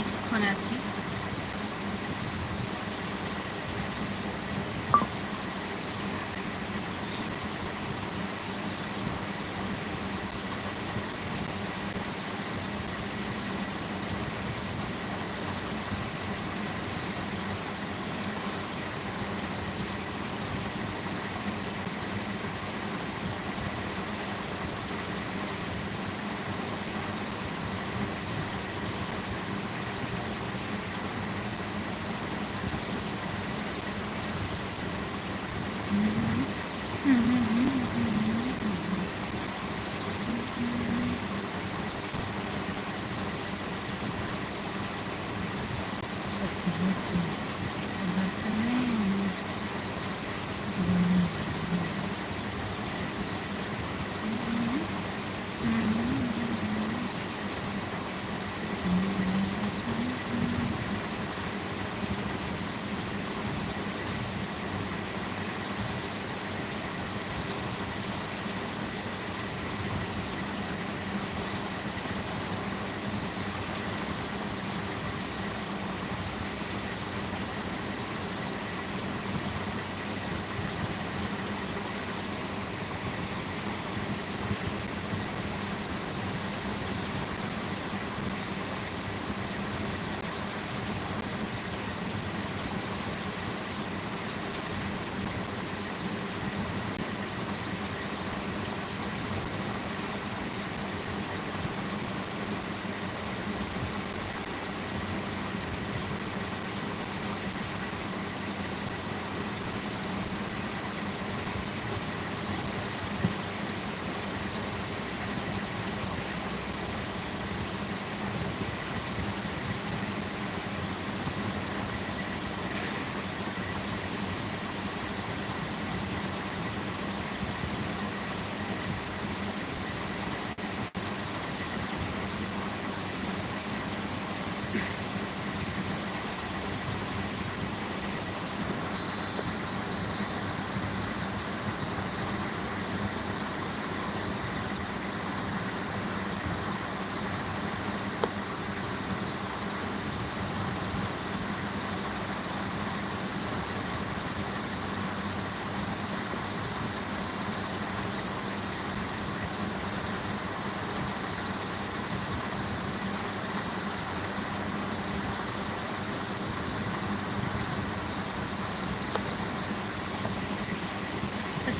কিছুক্ষণ আছি। আচ্ছা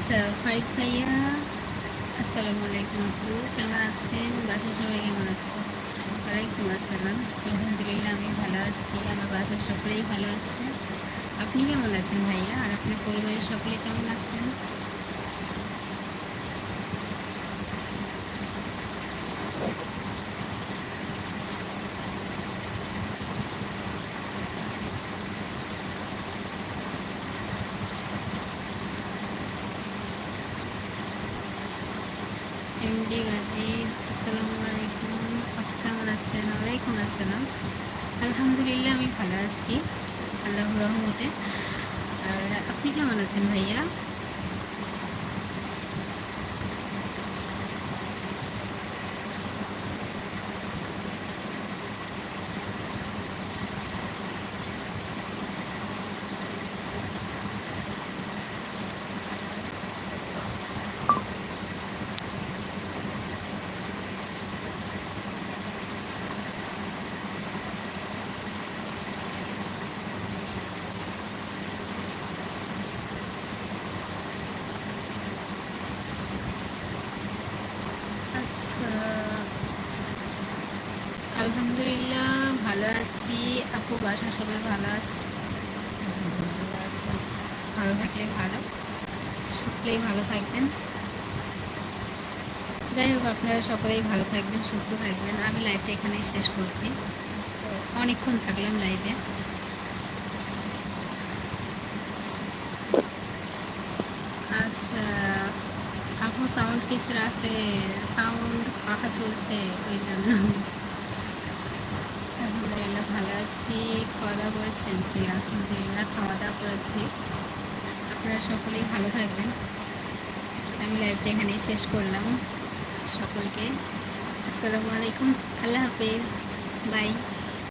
ফারিদ ভাইয়া, আসসালামু আলাইকুম আপু, কেমন আছেন? বাসার সবাই কেমন আছে? ওয়ালাইকুম আসসালাম, আলহামদুলিল্লাহ আমি ভালো আছি, আমার বাসার সকলেই ভালো আছে। আপনি কেমন আছেন ভাইয়া? আর আপনার পরিবারের সকলে কেমন আছেন? এমডি ওয়াজিদ আসসালামু আলাইকুম। কেমন আছেন? ওয়ালাইকুম আসসালাম। আলহামদুলিল্লাহ, আমি ভালো আছি। আল্লাহ রহমতে। আর আপনি কেমন আছেন ভাইয়া? আলহামদুলিল্লাহ, ভালো আছি। আপু, বাসা সবাই ভালো আছে? আচ্ছা ভালো থাকলে ভালো। সকলেই ভালো থাকবেন। যাই হোক, আপনারা সকলেই ভালো থাকবেন, সুস্থ থাকবেন। আমি লাইভটা এখানেই শেষ করছি। অনেকক্ষণ থাকলাম লাইভে আচ্ছা। সাউন্ড কিছুর আছে সাউন্ড পাখা চলছে ওই জন্য। আলহামদুলিল্লাহ ভালো আছি খাওয়া দাওয়া করেছেন? জি, আলহামদুলিল্লাহ খাওয়া দাওয়া করেছি। আপনারা সকলেই ভালো থাকবেন। আমি লাইভটা এখানেই শেষ করলাম সকলকে। আসসালামু আলাইকুম, আল্লাহ হাফেজ বাই